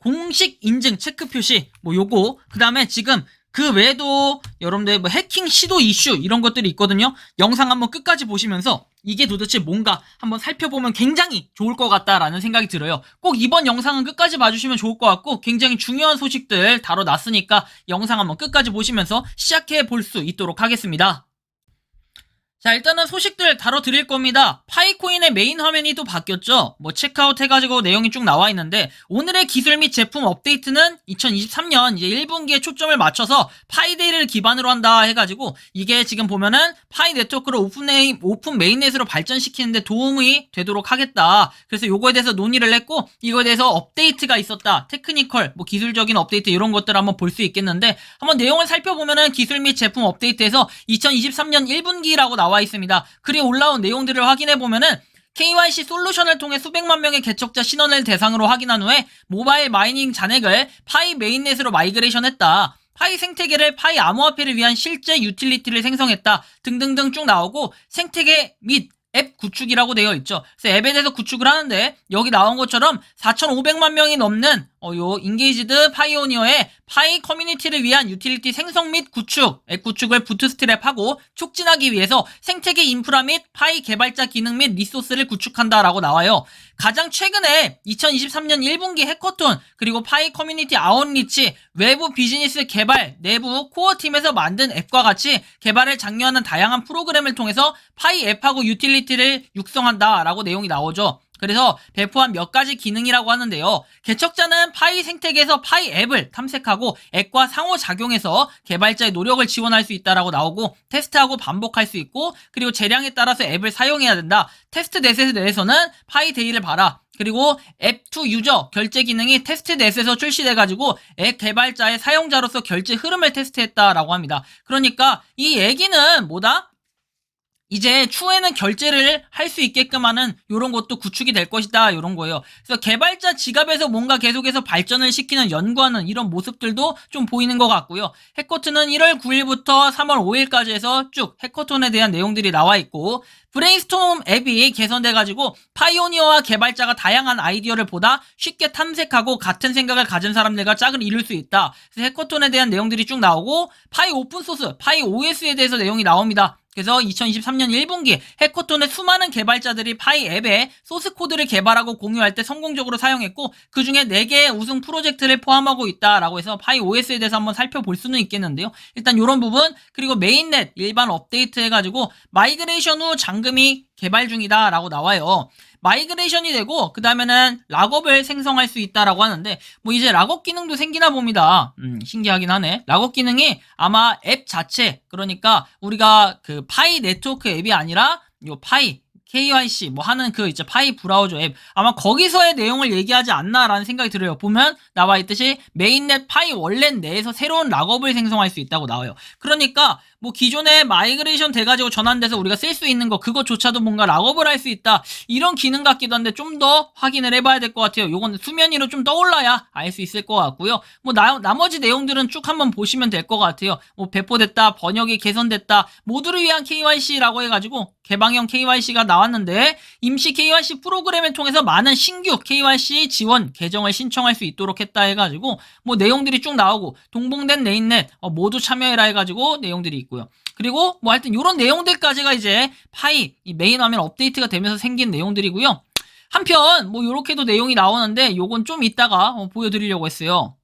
공식 인증 체크 표시 뭐 요거 그 다음에 지금 그 외에도 여러분들 뭐 해킹 시도 이슈 이런 것들이 있거든요. 영상 한번 끝까지 보시면서 이게 도대체 뭔가 한번 살펴보면 굉장히 좋을 것 같다라는 생각이 들어요. 꼭 이번 영상은 끝까지 봐주시면 좋을 것 같고 굉장히 중요한 소식들 다뤄놨으니까 영상 한번 끝까지 보시면서 시작해 볼 수 있도록 하겠습니다. 자, 일단은 소식들 다뤄드릴 겁니다. 파이코인의 메인 화면이 또 바뀌었죠? 뭐, 체크아웃 해가지고 내용이 쭉 나와 있는데, 오늘의 기술 및 제품 업데이트는 2023년 이제 1분기에 초점을 맞춰서 파이데이를 기반으로 한다 해가지고, 이게 지금 보면은 파이 네트워크를 오픈, 메인, 오픈 메인넷으로 발전시키는데 도움이 되도록 하겠다. 그래서 요거에 대해서 논의를 했고, 이거에 대해서 업데이트가 있었다. 테크니컬, 뭐, 기술적인 업데이트 이런 것들 을 한번 볼 수 있겠는데, 한번 내용을 살펴보면은 기술 및 제품 업데이트에서 2023년 1분기라고 나와 나와 있습니다. 글이 올라온 내용들을 확인해 보면은 KYC 솔루션을 통해 수백만 명의 개척자 신원을 대상으로 확인한 후에 모바일 마이닝 잔액을 파이 메인넷으로 마이그레이션했다. 파이 생태계를 파이 암호화폐를 위한 실제 유틸리티를 생성했다. 등등등 쭉 나오고 생태계 및 앱 구축이라고 되어 있죠. 그래서 앱에 대해서 구축을 하는데 여기 나온 것처럼 4,500만 명이 넘는 어, 요 인게이지드 파이오니어의 파이 커뮤니티를 위한 유틸리티 생성 및 구축, 앱 구축을 부트스트랩하고 촉진하기 위해서 생태계 인프라 및 파이 개발자 기능 및 리소스를 구축한다라고 나와요. 가장 최근에 2023년 1분기 해커톤 그리고 파이 커뮤니티 아웃리치 외부 비즈니스 개발 내부 코어 팀에서 만든 앱과 같이 개발을 장려하는 다양한 프로그램을 통해서 파이 앱하고 유틸리티를 육성한다라고 내용이 나오죠. 그래서 배포한 몇 가지 기능이라고 하는데요. 개척자는 파이 생태계에서 파이 앱을 탐색하고 앱과 상호작용해서 개발자의 노력을 지원할 수 있다라고 나오고 테스트하고 반복할 수 있고 그리고 재량에 따라서 앱을 사용해야 된다. 테스트 넷에 대해서는 파이 데이를 봐라. 그리고 앱2 유저 결제 기능이 테스트 넷에서 출시돼가지고 앱 개발자의 사용자로서 결제 흐름을 테스트했다라고 합니다. 그러니까 이 얘기는 뭐다? 이제 추후에는 결제를 할 수 있게끔 하는 이런 것도 구축이 될 것이다 이런 거예요. 그래서 개발자 지갑에서 뭔가 계속해서 발전을 시키는 연구하는 이런 모습들도 좀 보이는 것 같고요. 해커톤은 1월 9일부터 3월 5일까지 해서 쭉 해커톤에 대한 내용들이 나와 있고 브레인스톰 앱이 개선돼가지고 파이오니어와 개발자가 다양한 아이디어를 보다 쉽게 탐색하고 같은 생각을 가진 사람들과 짝을 이룰 수 있다. 그래서 해커톤에 대한 내용들이 쭉 나오고 파이 오픈소스, 파이 OS에 대해서 내용이 나옵니다. 그래서 2023년 1분기 해커톤의 수많은 개발자들이 파이 앱에 소스 코드를 개발하고 공유할 때 성공적으로 사용했고 그 중에 4개의 우승 프로젝트를 포함하고 있다라고 해서 파이 OS에 대해서 한번 살펴볼 수는 있겠는데요. 일단 이런 부분 그리고 메인넷 일반 업데이트 해가지고 마이그레이션 후 잠금이 개발 중이다라고 나와요. 마이그레이션이 되고 그 다음에는 락업을 생성할 수 있다라고 하는데 뭐 이제 락업 기능도 생기나 봅니다. 음, 신기하긴 하네. 락업 기능이 아마 앱 자체 그러니까 우리가 그 파이 네트워크 앱이 아니라 요 파이 KYC 뭐 하는 그 이제 파이 브라우저 앱 아마 거기서의 내용을 얘기하지 않나라는 생각이 들어요. 보면 나와 있듯이 메인넷 파이 원래 내에서 새로운 락업을 생성할 수 있다고 나와요. 그러니까 뭐 기존에 마이그레이션 돼가지고 전환돼서 우리가 쓸 수 있는 거 그것조차도 뭔가 락업을 할 수 있다 이런 기능 같기도 한데 좀 더 확인을 해봐야 될 것 같아요. 요건 수면 위로 좀 떠올라야 알 수 있을 것 같고요. 뭐 나, 나머지 내용들은 쭉 한번 보시면 될 것 같아요. 뭐 배포됐다, 번역이 개선됐다, 모두를 위한 KYC라고 해가지고 개방형 KYC가 나왔는데 임시 KYC 프로그램을 통해서 많은 신규 KYC 지원 계정을 신청할 수 있도록 했다 해가지고 뭐 내용들이 쭉 나오고 동봉된 네인넷 어, 모두 참여해라 해가지고 내용들이 있고요. 그리고 뭐 하여튼 이런 내용들까지가 이제 파이 메인 화면 업데이트가 되면서 생긴 내용들이고요. 한편 뭐 요렇게도 내용이 나오는데 요건 좀 이따가 어, 보여드리려고 했어요.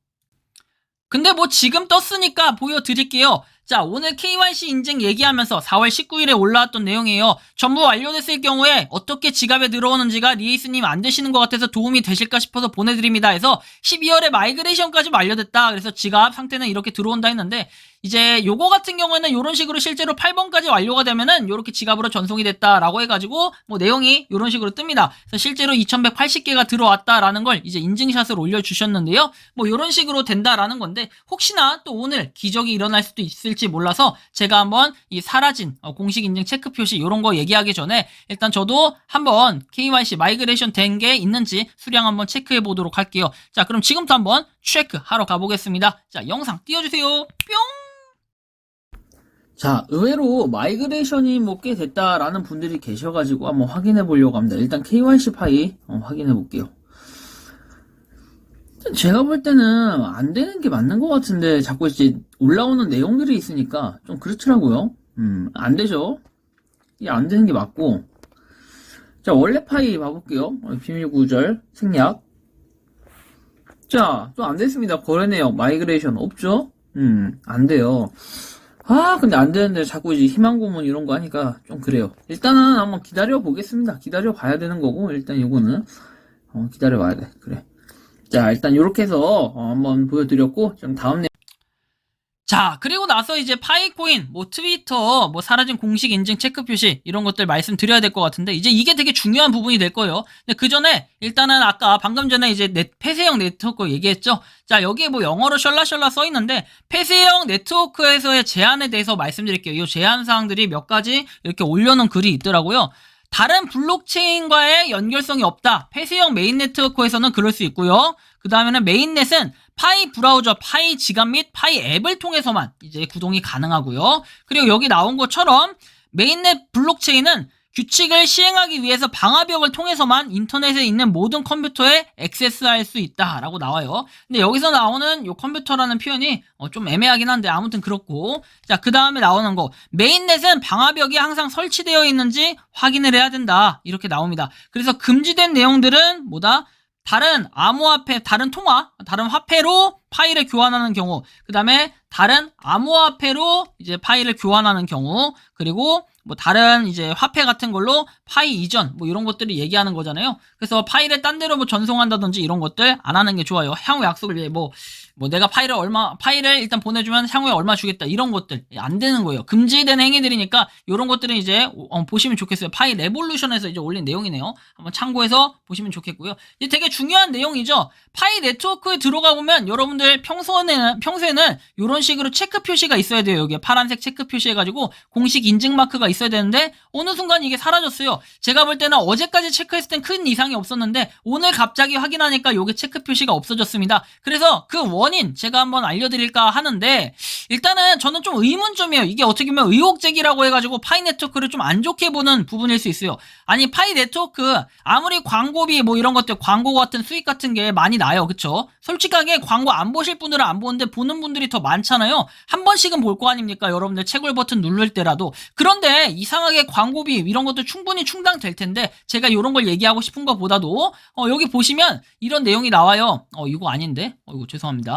근데 뭐 지금 떴으니까 보여드릴게요. 자, 오늘 KYC 인증 얘기하면서 4월 19일에 올라왔던 내용이에요. 전부 완료됐을 경우에 어떻게 지갑에 들어오는지가 리에이스님 안 되시는 것 같아서 도움이 되실까 싶어서 보내드립니다. 해서 12월에 마이그레이션까지 완료됐다. 그래서 지갑 상태는 이렇게 들어온다 했는데 이제 요거 같은 경우에는 이런 식으로 실제로 8번까지 완료가 되면은 요렇게 지갑으로 전송이 됐다라고 해가지고 뭐 내용이 이런 식으로 뜹니다. 그래서 실제로 2180개가 들어왔다라는 걸 이제 인증샷을 올려주셨는데요. 뭐 이런 식으로 된다라는 건데 혹시나 또 오늘 기적이 일어날 수도 있을 지 몰라서 제가 한번 이 사라진 어, 공식 인증 체크 표시 이런 거 얘기하기 전에 일단 저도 한번 KYC 마이그레이션 된 게 있는지 수량 한번 체크해 보도록 할게요. 자 그럼 지금부터 한번 체크 하러 가보겠습니다. 자 영상 띄워주세요. 뿅. 자, 의외로 마이그레이션이 뭐 꽤 됐다라는 분들이 계셔가지고 한번 확인해 보려고 합니다. 일단 KYC 파이 어, 확인해 볼게요. 제가 볼 때는 안 되는 게 맞는 것 같은데 자꾸 이제 올라오는 내용들이 있으니까 좀 그렇더라고요. 음, 안 되죠. 이게 안 되는 게 맞고. 자, 원래 파이 봐볼게요. 어, 비밀 구절, 생략. 자, 또 안 됐습니다. 거래 내역, 마이그레이션 없죠? 음, 안 돼요. 아, 근데 안 되는데 자꾸 이제 희망 고문 이런 거 하니까 좀 그래요. 일단은 한번 기다려 보겠습니다. 기다려 봐야 되는 거고, 일단 이거는, 어, 기다려 봐야 돼. 그래. 자, 일단 이렇게 해서 어, 한번 보여드렸고, 좀 다음 내 자, 그리고 나서 이제 파이코인, 뭐 트위터, 뭐 사라진 공식 인증 체크 표시 이런 것들 말씀드려야 될 것 같은데 이제 이게 되게 중요한 부분이 될 거예요. 근데 그 전에 일단은 아까 방금 전에 이제 넷, 폐쇄형 네트워크 얘기했죠. 자, 여기에 뭐 영어로 셜라셜라 써 있는데 폐쇄형 네트워크에서의 제한에 대해서 말씀드릴게요. 이 제한 사항들이 몇 가지 이렇게 올려놓은 글이 있더라고요. 다른 블록체인과의 연결성이 없다. 폐쇄형 메인 네트워크에서는 그럴 수 있고요. 그 다음에는 메인넷은 파이 브라우저, 파이 지갑 및 파이 앱을 통해서만 이제 구동이 가능하고요. 그리고 여기 나온 것처럼 메인넷 블록체인은 규칙을 시행하기 위해서 방화벽을 통해서만 인터넷에 있는 모든 컴퓨터에 액세스할 수 있다라고 나와요. 근데 여기서 나오는 요 컴퓨터라는 표현이 어, 좀 애매하긴 한데 아무튼 그렇고 자 그 다음에 나오는 거 메인넷은 방화벽이 항상 설치되어 있는지 확인을 해야 된다 이렇게 나옵니다. 그래서 금지된 내용들은 뭐다? 다른 암호화폐, 다른 통화, 다른 화폐로 파일을 교환하는 경우, 그 다음에 다른 암호화폐로 이제 파일을 교환하는 경우, 그리고 뭐 다른 이제 화폐 같은 걸로 파일 이전 뭐 이런 것들을 얘기하는 거잖아요. 그래서 파일을 딴 데로 뭐 전송한다든지 이런 것들 안 하는 게 좋아요. 향후 약속을 위해 뭐, 뭐 내가 파일을 얼마, 파일을 일단 보내주면 향후에 얼마 주겠다 이런 것들 안 되는 거예요. 금지된 행위들이니까 이런 것들은 이제 어, 보시면 좋겠어요. 파일 레볼루션에서 이제 올린 내용이네요. 한번 참고해서 보시면 좋겠고요. 이게 되게 중요한 내용이죠. 파일 네트워크에 들어가 보면 여러분들 평소에는 평소에는 이런 식으로 체크 표시가 있어야 돼요. 여기에 파란색 체크 표시해가지고 공식 인증 마크가 있어야 되는데 어느 순간 이게 사라졌어요. 제가 볼 때는 어제까지 체크했을 땐 큰 이상이 없었는데 오늘 갑자기 확인하니까 여기 체크 표시가 없어졌습니다. 그래서 그원 인 제가 한번 알려드릴까 하는데 일단은 저는 좀 의문점이에요. 이게 어떻게 보면 의혹 제기라고 해가지고 파이 네트워크를 좀 안 좋게 보는 부분일 수 있어요. 아니 파이 네트워크 아무리 광고비 뭐 이런 것들 광고 같은 수익 같은 게 많이 나요. 그쵸? 솔직하게 광고 안 보실 분들은 안 보는데 보는 분들이 더 많잖아요. 한 번씩은 볼 거 아닙니까? 여러분들 채굴 버튼 누를 때라도. 그런데 이상하게 광고비 이런 것도 충분히 충당될 텐데 제가 이런 걸 얘기하고 싶은 것보다도 어, 여기 보시면 이런 내용이 나와요. 어 이거 아닌데? 어 이거 죄송합니다.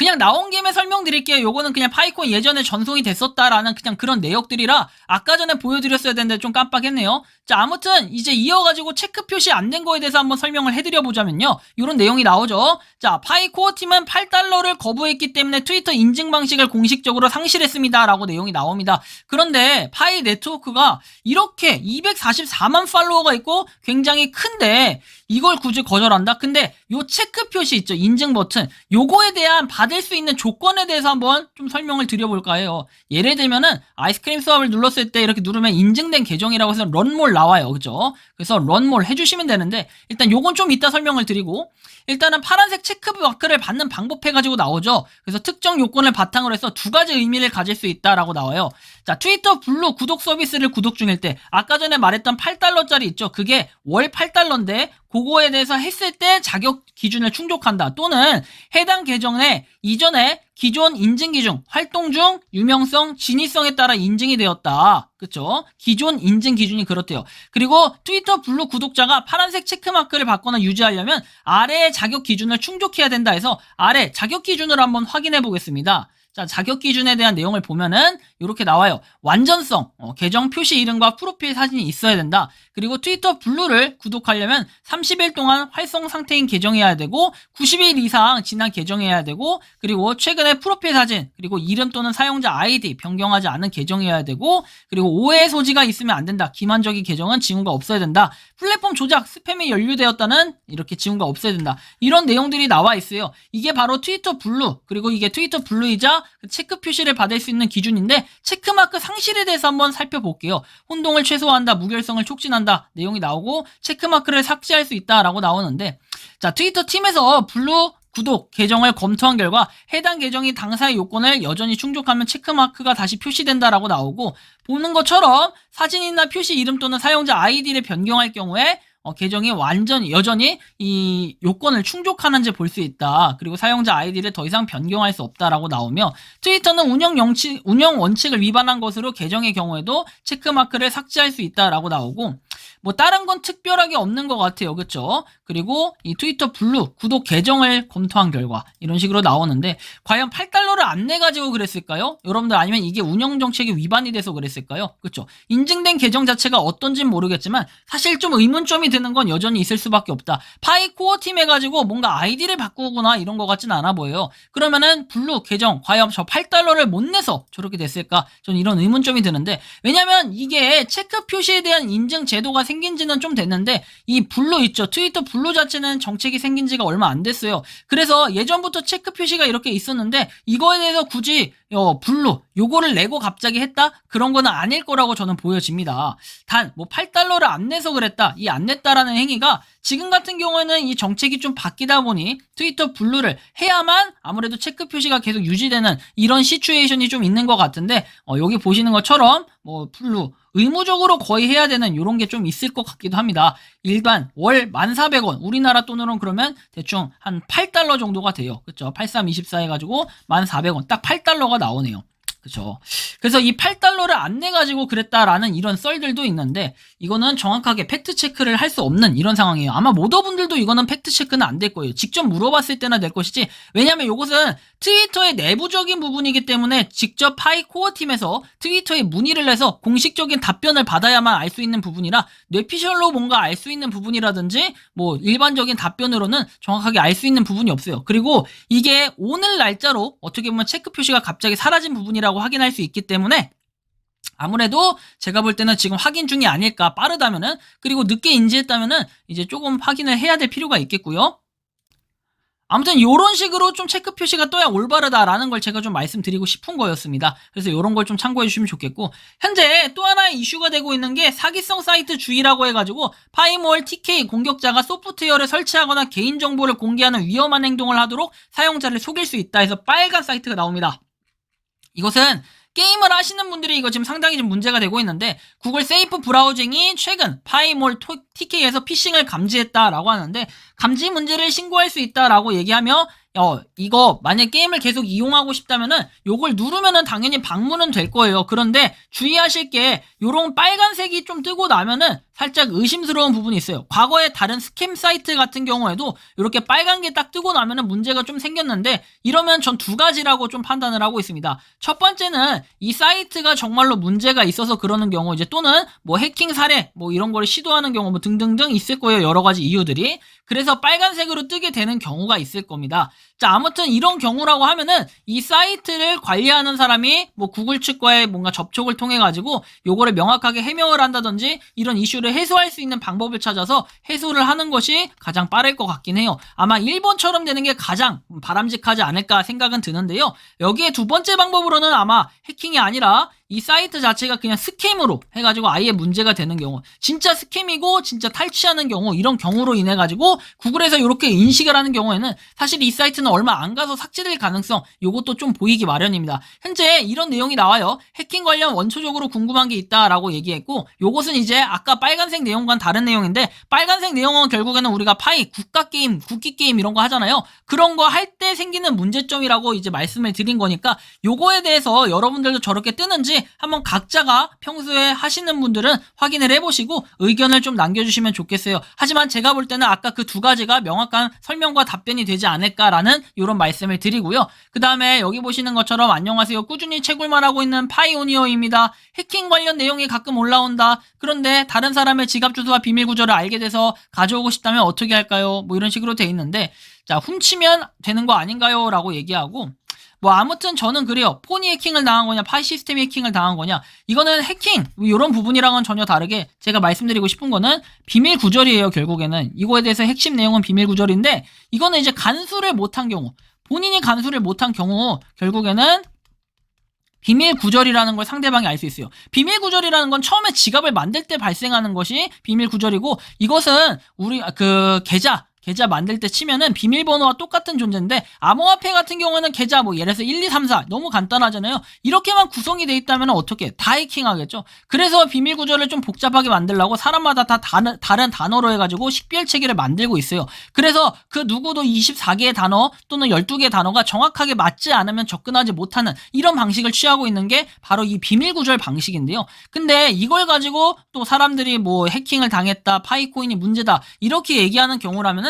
그냥 나온 김에 설명드릴게요. 요거는 그냥 파이콘 예전에 전송이 됐었다라는 그냥 그런 내역들이라 아까 전에 보여드렸어야 되는데 좀 깜빡했네요. 자, 아무튼 이제 이어가지고 체크 표시 안 된 거에 대해서 한번 설명을 해드려 보자면요. 요런 내용이 나오죠. 자, 파이코어 팀은 8달러를 거부했기 때문에 트위터 인증 방식을 공식적으로 상실했습니다. 라고 내용이 나옵니다. 그런데 파이 네트워크가 이렇게 244만 팔로워가 있고 굉장히 큰데 이걸 굳이 거절한다? 근데 요 체크 표시 있죠. 인증 버튼. 요거에 대한 받을 수 있는 조건에 대해서 한번 좀 설명을 드려볼까 해요. 예를 들면은 아이스크림 수업을 눌렀을 때 이렇게 누르면 인증된 계정이라고 해서 런몰 나와요. 그죠? 그래서 런몰 해주시면 되는데 일단 요건 좀 이따 설명을 드리고 일단은 파란색 체크 마크를 받는 방법 해가지고 나오죠. 그래서 특정 요건을 바탕으로 해서 두 가지 의미를 가질 수 있다라고 나와요. 자, 트위터 블루 구독 서비스를 구독 중일 때 아까 전에 말했던 8달러짜리 있죠. 그게 월 8달러인데 그거에 대해서 했을 때 자격 기준을 충족한다. 또는 해당 계정에 이전에 기존 인증 기준, 활동 중, 유명성, 진위성에 따라 인증이 되었다. 그쵸? 기존 인증 기준이 그렇대요. 그리고 트위터 블루 구독자가 파란색 체크마크를 받거나 유지하려면 아래의 자격 기준을 충족해야 된다 해서 아래 자격 기준을 한번 확인해 보겠습니다. 자, 자격 기준에 대한 내용을 보면은 이렇게 나와요. 완전성, 어, 계정 표시 이름과 프로필 사진이 있어야 된다. 그리고 트위터 블루를 구독하려면 30일 동안 활성 상태인 계정이어야 되고 90일 이상 지난 계정이어야 되고 그리고 최근에 프로필 사진 그리고 이름 또는 사용자 아이디 변경하지 않은 계정이어야 되고 그리고 오해 소지가 있으면 안 된다. 기만적인 계정은 징후가 없어야 된다. 플랫폼 조작, 스팸이 연루되었다는 이렇게 징후가 없어야 된다. 이런 내용들이 나와 있어요. 이게 바로 트위터 블루 그리고 이게 트위터 블루이자 그 체크 표시를 받을 수 있는 기준인데 체크마크 상실에 대해서 한번 살펴볼게요. 혼동을 최소화한다, 무결성을 촉진한다 내용이 나오고 체크마크를 삭제할 수 있다라고 나오는데 자 트위터 팀에서 블루 구독 계정을 검토한 결과 해당 계정이 당사의 요건을 여전히 충족하면 체크마크가 다시 표시된다라고 나오고 보는 것처럼 사진이나 표시 이름 또는 사용자 아이디를 변경할 경우에 어, 계정이 완전히 여전히 이 요건을 충족하는지 볼 수 있다. 그리고 사용자 아이디를 더 이상 변경할 수 없다라고 나오며 트위터는 운영 영치, 운영 원칙을 위반한 것으로 계정의 경우에도 체크마크를 삭제할 수 있다라고 나오고 뭐 다른 건 특별하게 없는 것 같아요. 그렇죠? 그리고 이 트위터 블루 구독 계정을 검토한 결과 이런 식으로 나오는데 과연 8달러를 안 내 가지고 그랬을까요? 여러분들 아니면 이게 운영 정책이 위반이 돼서 그랬을까요? 그렇죠? 인증된 계정 자체가 어떤진 모르겠지만 사실 좀 의문점이 드는 건 여전히 있을 수밖에 없다. 파이 코어 팀 해가지고 뭔가 아이디를 바꾸거나 이런 것 같진 않아 보여요. 그러면은 블루 계정 과연 저 8달러를 못 내서 저렇게 됐을까? 전 이런 의문점이 드는데 왜냐면 이게 체크 표시에 대한 인증 제도가 생긴 지는 좀 됐는데 이 블루 있죠. 트위터 블루 자체는 정책이 생긴 지가 얼마 안 됐어요. 그래서 예전부터 체크 표시가 이렇게 있었는데 이거에 대해서 굳이 어, 블루 요거를 내고 갑자기 했다? 그런 거는 아닐 거라고 저는 보여집니다. 단 뭐 8달러를 안 내서 그랬다. 이 안 냈다라는 행위가 지금 같은 경우에는 이 정책이 좀 바뀌다 보니 트위터 블루를 해야만 아무래도 체크 표시가 계속 유지되는 이런 시츄에이션이 좀 있는 것 같은데 어, 여기 보시는 것처럼 뭐 블루 의무적으로 거의 해야 되는 이런 게 좀 있을 것 같기도 합니다. 일반 월 1,400원 우리나라 돈으로는 그러면 대충 한 8달러 정도가 돼요. 그쵸? 8324 해가지고 1,400원 딱 8달러가 나오네요. 그쵸. 그래서 이 8달러를 안 내 가지고 그랬다라는 이런 썰들도 있는데, 이거는 정확하게 팩트 체크를 할 수 없는 이런 상황이에요. 아마 모더분들도 이거는 팩트 체크는 안 될 거예요. 직접 물어봤을 때나 될 것이지, 왜냐면 이것은 트위터의 내부적인 부분이기 때문에 직접 파이 코어 팀에서 트위터에 문의를 해서 공식적인 답변을 받아야만 알 수 있는 부분이라, 뇌피셜로 뭔가 알 수 있는 부분이라든지, 뭐 일반적인 답변으로는 정확하게 알 수 있는 부분이 없어요. 그리고 이게 오늘 날짜로 어떻게 보면 체크 표시가 갑자기 사라진 부분이라고 확인할 수 있기 때문에 아무래도 제가 볼 때는 지금 확인 중이 아닐까 빠르다면은 그리고 늦게 인지했다면은 이제 조금 확인을 해야 될 필요가 있겠고요. 아무튼 이런 식으로 좀 체크 표시가 떠야 올바르다라는 걸 제가 좀 말씀드리고 싶은 거였습니다. 그래서 이런 걸 좀 참고해 주시면 좋겠고 현재 또 하나의 이슈가 되고 있는 게 사기성 사이트 주의라고 해가지고 파이몰 TK 공격자가 소프트웨어를 설치하거나 개인정보를 공개하는 위험한 행동을 하도록 사용자를 속일 수 있다 해서 빨간 사이트가 나옵니다. 이것은 게임을 하시는 분들이 이거 지금 상당히 좀 문제가 되고 있는데 구글 세이프 브라우징이 최근 파이몰 TK에서 피싱을 감지했다라고 하는데 감지 문제를 신고할 수 있다라고 얘기하며 어 이거 만약 게임을 계속 이용하고 싶다면은 요걸 누르면은 당연히 방문은 될 거예요. 그런데 주의하실 게 요런 빨간색이 좀 뜨고 나면은 살짝 의심스러운 부분이 있어요. 과거에 다른 스캠 사이트 같은 경우에도 이렇게 빨간 게 딱 뜨고 나면은 문제가 좀 생겼는데 이러면 전 두 가지라고 좀 판단을 하고 있습니다. 첫 번째는 이 사이트가 정말로 문제가 있어서 그러는 경우 이제 또는 뭐 해킹 사례 뭐 이런 거를 시도하는 경우 뭐 등등등 있을 거예요. 여러 가지 이유들이. 그래서 빨간색으로 뜨게 되는 경우가 있을 겁니다. 자, 아무튼 이런 경우라고 하면은 이 사이트를 관리하는 사람이 뭐 구글 측과의 뭔가 접촉을 통해 가지고 요거를 명확하게 해명을 한다든지 이런 이슈를 해소할 수 있는 방법을 찾아서 해소를 하는 것이 가장 빠를 것 같긴 해요. 아마 일본처럼 되는 게 가장 바람직하지 않을까 생각은 드는데요. 여기에 두 번째 방법으로는 아마 해킹이 아니라 이 사이트 자체가 그냥 스캠으로 해가지고 아예 문제가 되는 경우 진짜 스캠이고 진짜 탈취하는 경우 이런 경우로 인해 가지고 구글에서 이렇게 인식을 하는 경우에는 사실 이 사이트는 얼마 안 가서 삭제될 가능성 요것도 좀 보이기 마련입니다. 현재 이런 내용이 나와요. 해킹 관련 원초적으로 궁금한 게 있다라고 얘기했고 요것은 이제 아까 빨간색 내용과는 다른 내용인데 빨간색 내용은 결국에는 우리가 파이 국가 게임 국기 게임 이런 거 하잖아요. 그런 거 할 때 생기는 문제점이라고 이제 말씀을 드린 거니까 요거에 대해서 여러분들도 저렇게 뜨는지 한번 각자가 평소에 하시는 분들은 확인을 해보시고 의견을 좀 남겨주시면 좋겠어요. 하지만 제가 볼 때는 아까 그 두 가지가 명확한 설명과 답변이 되지 않을까라는 이런 말씀을 드리고요. 그 다음에 여기 보시는 것처럼 안녕하세요. 꾸준히 채굴만 하고 있는 파이오니어입니다. 해킹 관련 내용이 가끔 올라온다. 그런데 다른 사람의 지갑 주소와 비밀 구조를 알게 돼서 가져오고 싶다면 어떻게 할까요? 뭐 이런 식으로 돼 있는데 자 훔치면 되는 거 아닌가요? 라고 얘기하고 뭐 아무튼 저는 그래요. 폰이 해킹을 당한 거냐, 파이 시스템이 해킹을 당한 거냐. 이거는 해킹 이런 부분이랑은 전혀 다르게 제가 말씀드리고 싶은 거는 비밀 구절이에요. 결국에는 이거에 대해서 핵심 내용은 비밀 구절인데 이거는 이제 간수를 못한 경우, 본인이 간수를 못한 경우 결국에는 비밀 구절이라는 걸 상대방이 알 수 있어요. 비밀 구절이라는 건 처음에 지갑을 만들 때 발생하는 것이 비밀 구절이고 이것은 우리 그 계좌 계좌 만들 때 치면은 비밀번호와 똑같은 존재인데 암호화폐 같은 경우는 계좌 뭐 예를 들어서 1, 2, 3, 4 너무 간단하잖아요. 이렇게만 구성이 돼 있다면 어떻게 다 해킹하겠죠. 그래서 비밀 구조를 좀 복잡하게 만들려고 사람마다 다 다른, 다른 단어로 해가지고 식별 체계를 만들고 있어요. 그래서 그 누구도 24개의 단어 또는 12개의 단어가 정확하게 맞지 않으면 접근하지 못하는 이런 방식을 취하고 있는 게 바로 이 비밀 구절 방식인데요. 근데 이걸 가지고 또 사람들이 뭐 해킹을 당했다, 파이코인이 문제다 이렇게 얘기하는 경우라면은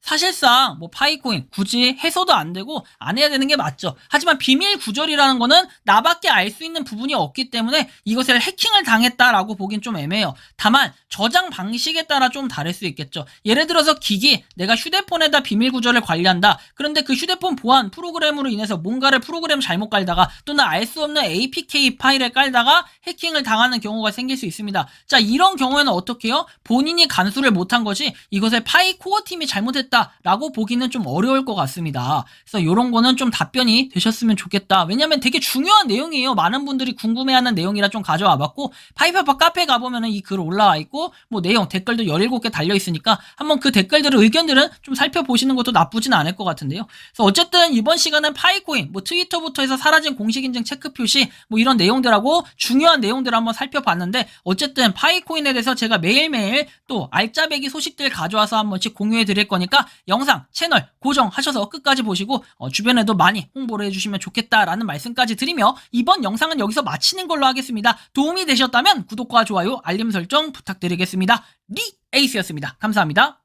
사실상 뭐 파이코인 굳이 해서도 안 되고 안 해야 되는 게 맞죠. 하지만 비밀 구절이라는 거는 나밖에 알 수 있는 부분이 없기 때문에 이것을 해킹을 당했다라고 보긴 좀 애매해요. 다만 저장 방식에 따라 좀 다를 수 있겠죠. 예를 들어서 기기 내가 휴대폰에다 비밀 구절을 관리한다. 그런데 그 휴대폰 보안 프로그램으로 인해서 뭔가를 프로그램 잘못 깔다가 또는 알 수 없는 APK 파일을 깔다가 해킹을 당하는 경우가 생길 수 있습니다. 자 이런 경우에는 어떻게 해요? 본인이 간수를 못한 것이 이것을 파이 코어 팀이 잘못했다 라고 보기는 좀 어려울 것 같습니다. 그래서 이런 거는 좀 답변이 되셨으면 좋겠다. 왜냐면 되게 중요한 내용이에요. 많은 분들이 궁금해하는 내용이라 좀 가져와 봤고 파이퍼파 카페 가보면은 이 글 올라와 있고 뭐 내용 댓글도 17개 달려 있으니까 한번 그 댓글들을 의견들은 좀 살펴보시는 것도 나쁘진 않을 것 같은데요. 그래서 어쨌든 이번 시간은 파이코인 뭐 트위터부터 해서 사라진 공식 인증 체크 표시 뭐 이런 내용들하고 중요한 내용들을 한번 살펴봤는데 어쨌든 파이코인에 대해서 제가 매일매일 또 알짜배기 소식들 가져와서 한 번씩 공유해 드릴 거 니까 영상 채널 고정하셔서 끝까지 보시고 어, 주변에도 많이 홍보를 해주시면 좋겠다라는 말씀까지 드리며 이번 영상은 여기서 마치는 걸로 하겠습니다. 도움이 되셨다면 구독과 좋아요 알림 설정 부탁드리겠습니다. 리 에이스였습니다. 감사합니다.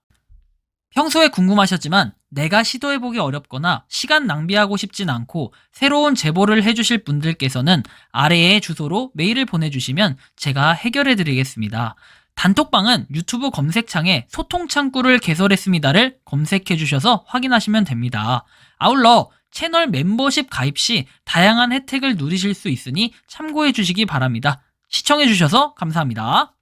평소에 궁금하셨지만 내가 시도해보기 어렵거나 시간 낭비하고 싶진 않고 새로운 제보를 해주실 분들께서는 아래의 주소로 메일을 보내주시면 제가 해결해드리겠습니다. 단톡방은 유튜브 검색창에 소통 창구를 개설했습니다를 검색해 주셔서 확인하시면 됩니다. 아울러 채널 멤버십 가입 시 다양한 혜택을 누리실 수 있으니 참고해 주시기 바랍니다. 시청해 주셔서 감사합니다.